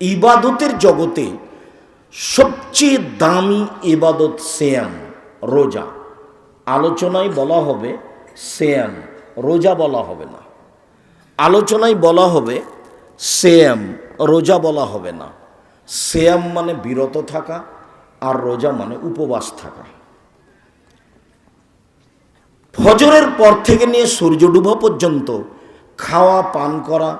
ইবাদতের জগতে সবচেয়ে দামি ইবাদত সেয়াম, রোজা। আলোচনায় বলা হবে সেয়াম, রোজা বলা হবে না। আলোচনায় বলা হবে সেয়াম, রোজা বলা হবে না। সেয়াম মানে বিরত থাকা আর রোজা মানে উপবাস থাকা। ফজরের পর থেকে নিয়ে সূর্য ডুবা পর্যন্ত খাওয়া, পান করা,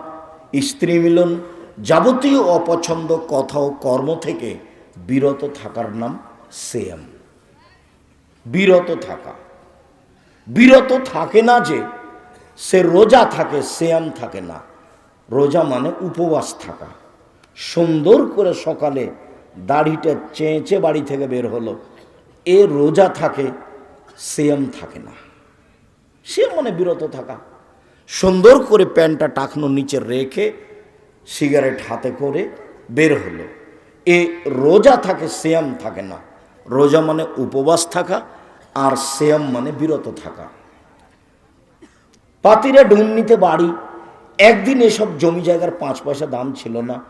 স্ত্রী মিলন যাবতীয় অপছন্দ কথা ও কর্ম থেকে বিরত থাকার নাম সেয়াম বিরত থাকা। বিরত থাকে না যে সে রোজা থাকে সেয়াম থাকে না। রোজা মানে উপবাস থাকা। সুন্দর করে সকালে দাড়িটা চেঁচে বাড়ি থেকে বের হলো। এ রোজা থাকে সেয়াম থাকে না। সে মানে বিরত থাকা। সুন্দর করে প্যান্টটা টাকনোর নিচে রেখে সিগারেট হাতে করে বের হলো। এ রোজা থাকে, সেয়াম থাকে না। রোজা মানে উপবাস থাকা আর সেয়াম মানে বিরত থাকা। পাতিরে ডুন্নিতে বাড়ি। একদিন এসব জমি জায়গার পাঁচ পয়সা দাম ছিল না।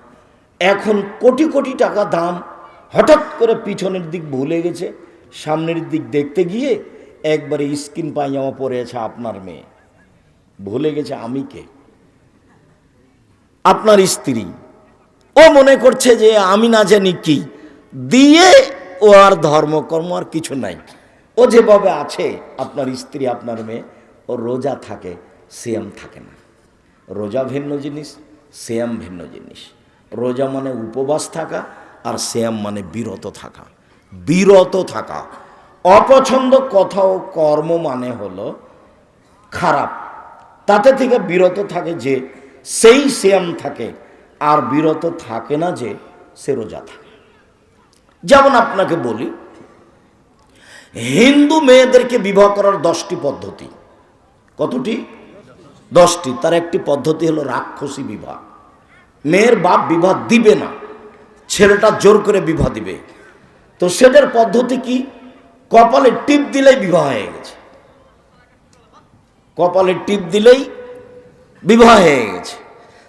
এখন কোটি কোটি টাকা দাম। হঠাৎ করে পিছনের দিক ভুলে গেছে। সামনের দিক দেখতে গিয়ে একবারে স্কিন পায়জামা পরে আছে আপনার মেয়ে। ভুলে গেছে আমি কে? আপনার স্ত্রী। ও মনে করছে যে আমি না জানি কি। দিয়ে ও আর ধর্মকর্ম আর কিছু নাই। ও যেভাবে আছে, আপনার স্ত্রী, আপনার মেয়ে, ও রোজা থাকে, সিয়াম থাকে না। রোজা ভিন্ন জিনিস শ্যাম ভিন্ন জিনিস। রোজা মানে উপবাস থাকা আর শ্যাম মানে বিরত থাকা। বিরত থাকা। অপছন্দ কথা ও কর্ম মানে হলো খারাপ। তাতে থেকে বিরত থাকে যে সেই শ্যাম থাকে, আর বিরত থাকে না যে সে রোজা থাকে। যেমন আপনাকে বলি, হিন্দু মেয়েদেরকে বিবাহ করার দশটি পদ্ধতি। কতটি? দশটি। তার একটি পদ্ধতি হলো রাক্ষসী বিবাহ। মেয়ের বাপ বিবাহ দিবে না, ছেলেটা জোর করে বিবাহ দিবে। তো সেটার পদ্ধতি কি? কপালে টিপ দিলেই বিবাহ হয়ে গেছে। কপালে টিপ দিলেই বিবাহ হয়ে গেছে।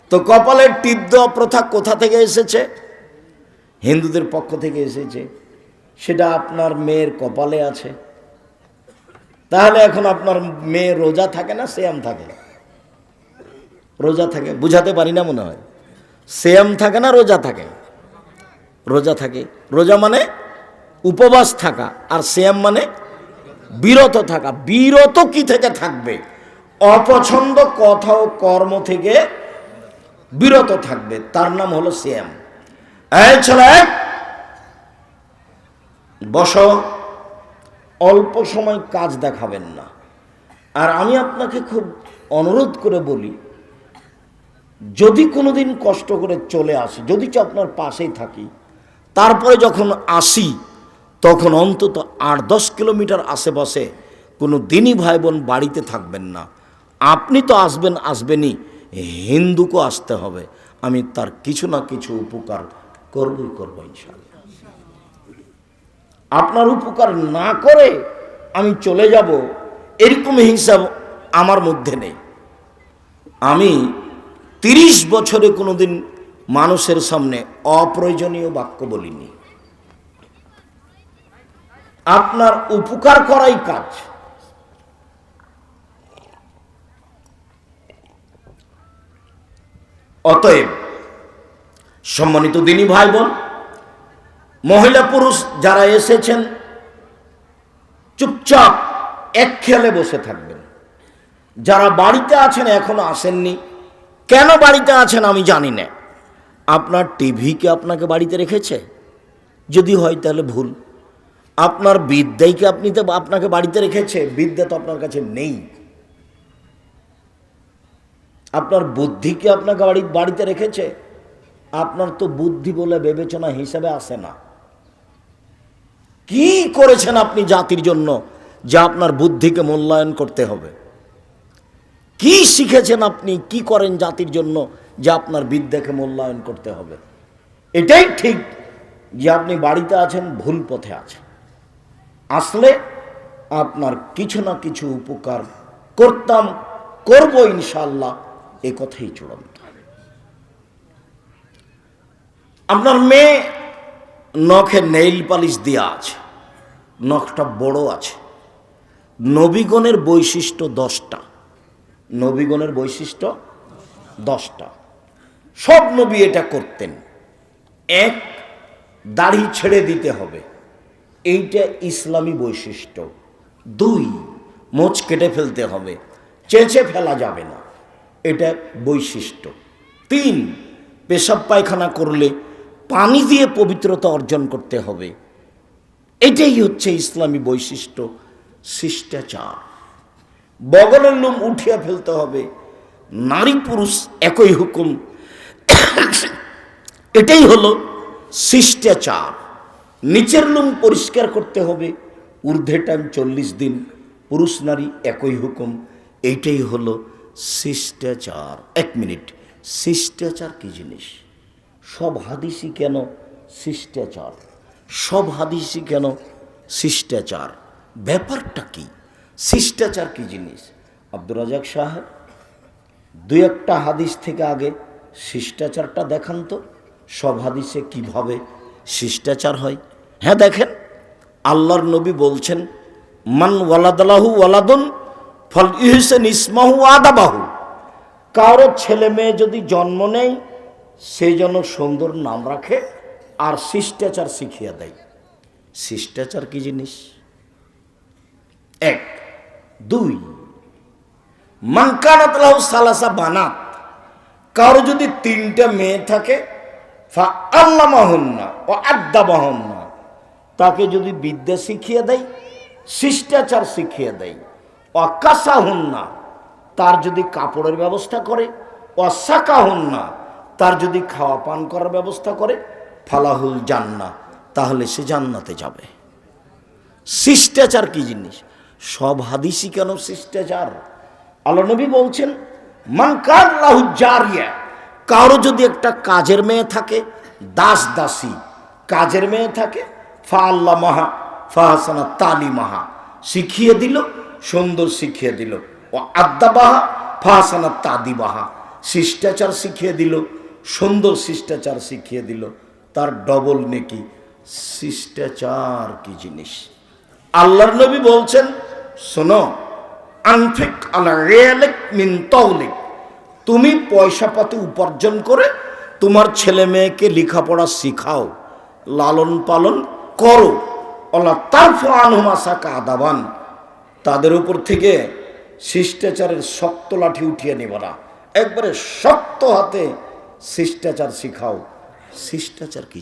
তো কপালের টিপ দেওয়া প্রথা কোথা থেকে এসেছে? হিন্দুদের পক্ষ থেকে এসেছে। সেটা আপনার মেয়ের কপালে আছে। তাহলে এখন আপনার মেয়ে রোজা থাকে না শ্যাম থাকে? রোজা থাকে? বুঝাতে পারি না মনে হয়। শ্যাম থাকে না, রোজা থাকে? রোজা থাকে। রোজা মানে উপবাস থাকা, আর শ্যাম মানে বিরত থাকা। বিরত কি থেকে থাকবে? অপছন্দ কথা ও কর্ম থেকে বিরত থাকবে। তার নাম হলো এই ছেলে, বস। অল্প সময় কাজ দেখাবেন না। আর আমি আপনাকে খুব অনুরোধ করে বলি, যদি কোনোদিন কষ্ট করে চলে আসি, যদি কি আপনার পাশেই থাকি, তারপরে যখন আসি, তখন অন্তত আট দশ কিলোমিটার আশেপাশে কোনো দিনই ভাই বোন বাড়িতে থাকবেন না। আপনি তো আসবেন, আসবেনই। হিন্দুকে আসতে হবে। আমি তার কিছু না কিছু উপকার করবই করব ইনশাল্লাহ আপনার উপকার না করে আমি চলে যাব, এরকম হিসাব আমার মধ্যে নেই। আমি তিরিশ বছরে কোনোদিন মানুষের সামনে অপ্রয়োজনীয় বাক্য বলিনি। আপনার উপকার করাই কাজ। অতএব সম্মানিত দিনী ভাই বোন মহিলা পুরুষ যারা এসেছেন, চুপচাপ এক খেয়ালে বসে থাকবেন। যারা বাড়িতে আছেন এখনও আসেননি, কেন বাড়িতে আছেন আমি জানি না। আপনার টিভি কি আপনাকে বাড়িতে রেখেছে? যদি হয় তাহলে ভুল। আপনার বিদ্যাইকে আপনি তো আপনাকে বাড়িতে রেখেছে? বিদ্যা তো আপনার কাছে নেই। আপনার বুদ্ধিকে আপনাকে বাড়ি, বাড়িতে রেখেছে? আপনার তো বুদ্ধি বলে বিবেচনা হিসাবে আসে না। কি করেছেন আপনি জাতির জন্য যা আপনার বুদ্ধিকে মূল্যায়ন করতে হবে? কি শিখেছেন আপনি? কি করেন জাতির জন্য যে আপনার বিদ্যাকে মূল্যায়ন করতে হবে? এটাই ঠিক যে আপনি বাড়িতে আছেন, ভুল পথে আছেন। আসলে আপনার কিছু না কিছু উপকার করতাম, করব ইনশাল্লাহ এ কথাই চূড়ান্ত আপনার মেয়ে নখে নেইল পালিশ দেওয়া আছে, নখটা বড় আছে। নবীগণের বৈশিষ্ট্য দশটা, নবীগণের বৈশিষ্ট্য দশটা। সব নবী এটা করতেন। এক, দাড়ি ছেড়ে দিতে হবে। এইটা ইসলামী বৈশিষ্ট্য। দুই, মোচ কেটে ফেলতে হবে। চেঁচে ফেলা যাবে না। এটা বৈশিষ্ট্য। তিন, পেশাব পায়খানা করলে পানি দিয়ে পবিত্রতা অর্জন করতে হবে। এটাই হচ্ছে ইসলামী বৈশিষ্ট্য, শিষ্টাচার। বগলের লোম উঠিয়া ফেলতে হবে, নারী পুরুষ একই হুকুম। এটাই হলো শিষ্টাচার। নিচের লোম পরিষ্কার করতে হবে ঊর্ধ্বে টাইম চল্লিশ দিন পুরুষ নারী একই হুকুম। এইটাই হলো শিষ্টাচার। এক মিনিট, শিষ্টাচার কি জিনিস? সব হাদিসই কেন শিষ্টাচার? সব হাদিসই কেন শিষ্টাচার? ব্যাপারটা কি? শিষ্টাচার কি জিনিস? আব্দুর রাজাক সাহেব, দুই একটা হাদিস থেকে আগে শিষ্টাচারটা দেখান তো, সব হাদিসে কীভাবে শিষ্টাচার হয়? হ্যাঁ দেখেন, আল্লাহর নবী বলছেন, মান ওয়ালাদালাহু ওয়ালাদুন ফল ইহসেন ইসমাহু আদাবাহু। কারও ছেলে মেয়ে যদি জন্ম নেয়, সে যেন সুন্দর নাম রাখে আর শিষ্টাচার শিখিয়ে দেয়। শিষ্টাচার কি জিনিস? এক। দুই। মানকানাত লাহু সালাসা বানাত। কারও যদি তিনটা মেয়ে থাকে, ফা আল্লামাহন্না ও আদ্দাবাহন্না তাকে যদি বিদ্যা শিখিয়ে দেয়, শিষ্টাচার শিখিয়ে দেয়। অকাশাহন্না। তার যদি কাপড়ের ব্যবস্থা করে অসাকা হন না তার যদি খাওয়া পান করার ব্যবস্থা করে, ফালাহুল জান্না তাহলে সে জান্নাতে যাবে। শিষ্টাচার কি জিনিস? সব হাদিসই কেন শিষ্টাচার? আল্লাহ নবী বলছেন মানকার লাহু জারিয়া। কারও যদি একটা কাজের মেয়ে থাকে, দাস দাসী, কাজের মেয়ে থাকে ফা আল্লাহ মাহা ফাহাসানা তালি মাহা শিখিয়ে দিল সুন্দর শিখিয়ে দিল। ও আদ্দা বাহা ফাহাসানা তাদি বাহা শিষ্টাচার শিখিয়ে দিল, সুন্দর শিষ্টাচার শিখিয়ে দিল। তার ডবল নেকি, শিষ্টাচার কি জিনিস? আল্লাহর নবী বলছেন, শোনো, আনফিক আলা রিয়ালিক মিন তৌলিক। তুমি পয়সা পাতি উপার্জন করে তোমার ছেলে মেয়েকে লেখাপড়া শিখাও, লালন পালন করো। আল্লাহ তার আনহুমাসাকা আদাবান। তাদের উপর থেকে শিষ্টাচারের শক্ত লাঠি উঠিয়ে নেব না। একবারে শক্ত হাতে শিষ্টাচার শিখাও। শিষ্টাচার কি